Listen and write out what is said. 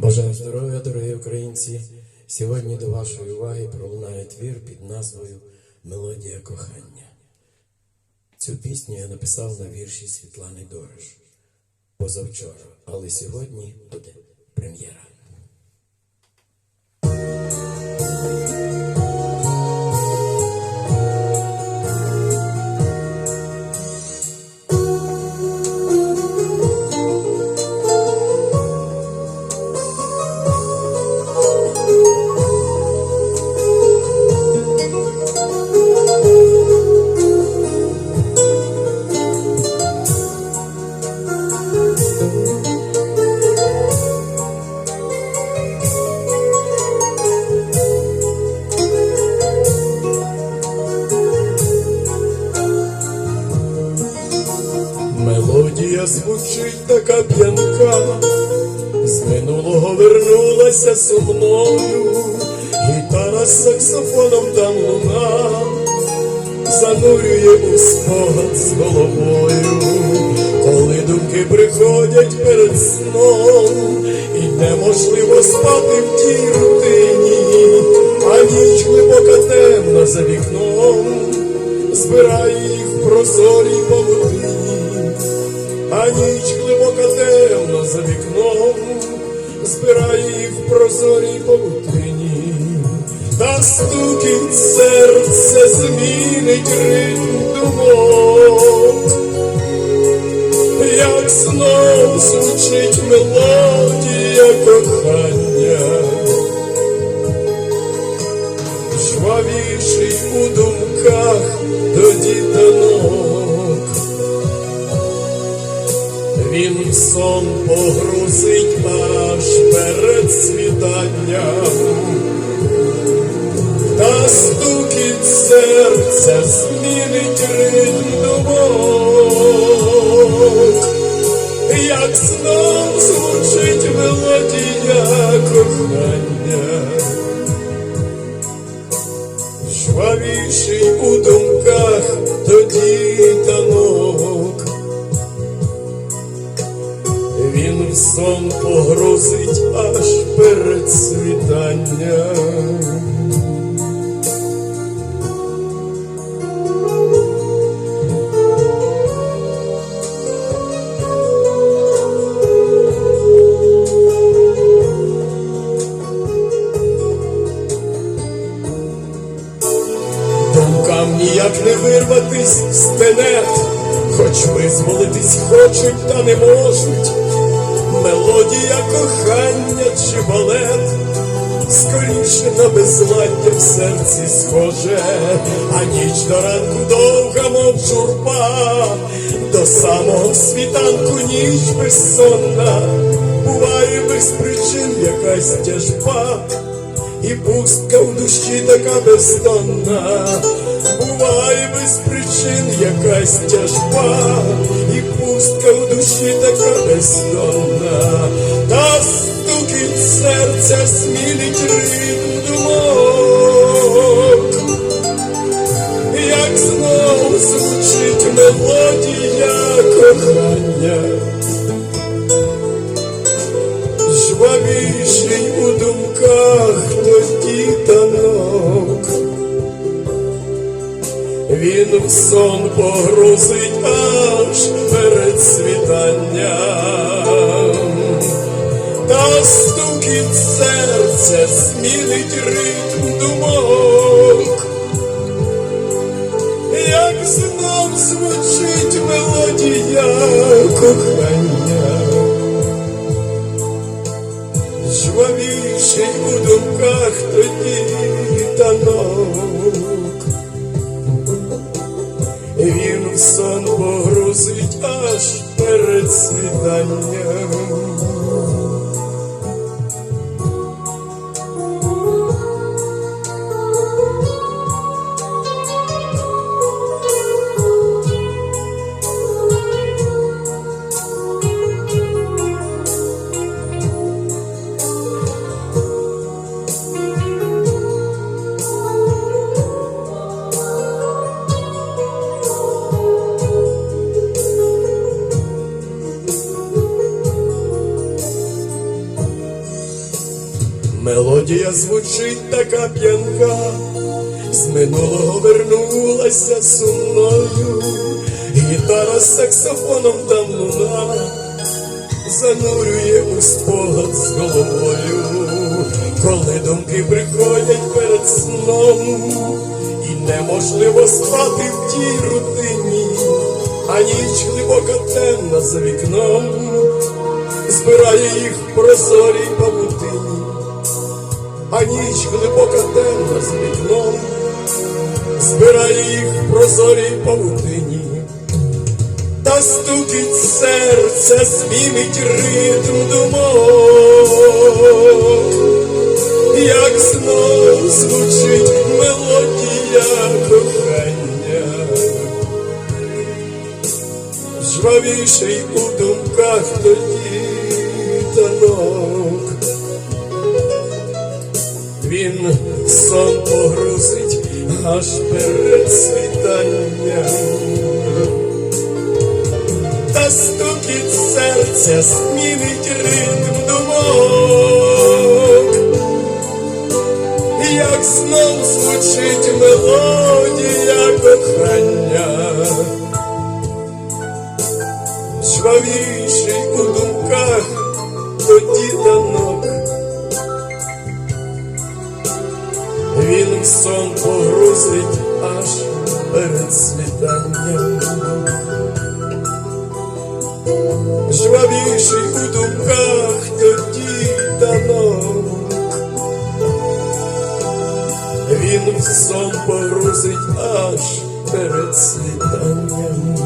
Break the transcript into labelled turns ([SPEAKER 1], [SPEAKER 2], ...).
[SPEAKER 1] Бажаю здоров'я, дорогі українці. Сьогодні до вашої уваги пролунає твір під назвою Мелодія кохання. Цю пісню я написав на вірші Світлани Дорож позавчора, але сьогодні буде прем'єра. Мелодія звучить така п'янка, з минулого вернулася сумною, гітара з саксофоном там луна, занурює у спогад з головою, коли думки приходять перед сном, і неможливо спати в тій рутині, павутині, та стукіт серце змінить ритм думок, як знов звучить мелодія кохання, жвавіший у думках тоді танок. Він сон погрузить аж перед світанням, та стукіт серця змінить ритм думок, як знов звучить мелодія кохання, жвавіший у думках тоді танок. Сон погрозить аж перед світанням. Думкам ніяк не вирватись з тенет, хоч визволитись хочуть, та не можуть. Мелодія кохання чи балет, скоріше на безладдя в серці схоже, а ніч до ранку довга, мов журба, до самого світанку ніч безсонна, буває без причин якась тяжба. І пустка в душі така бездонна, буває без причин якась тяжба, і пустка в душі така бездонна, та стукіт серця смілить ритм думок, як знов звучить мелодія кохання. Жвавіший тоді. Він в сон погрузить аж перед світанням, та стукіт серця змінить ритм думок, як знов звучить мелодія кохання. Жвавіший у думках тоді танок. Він в сон погрузить аж перед світанням. Мелодія звучить така п'янка, з минулого вернулася сумною, гітара з саксофоном там луна, занурює у спогад з головою, коли думки приходять перед сном, і неможливо спати в тій рутині, а ніч глибока темна за вікном, збирає їх прозорій павутині, а ніч глибока темна за вікном, збирає їх в прозорій павутині. Та стукить серце, змінить ритм думок, як знов звучить мелодія кохання, жвавіший у думках тоді сон погрузить аж перед світанням. Та стукіт серця змінить ритм думок, як знов звучить мелодія кохання, жвавіший у думках тоді танок. Погрузить аж перед світанням жвавіший у думках тоді танок. Він в сон порусить аж перед світом.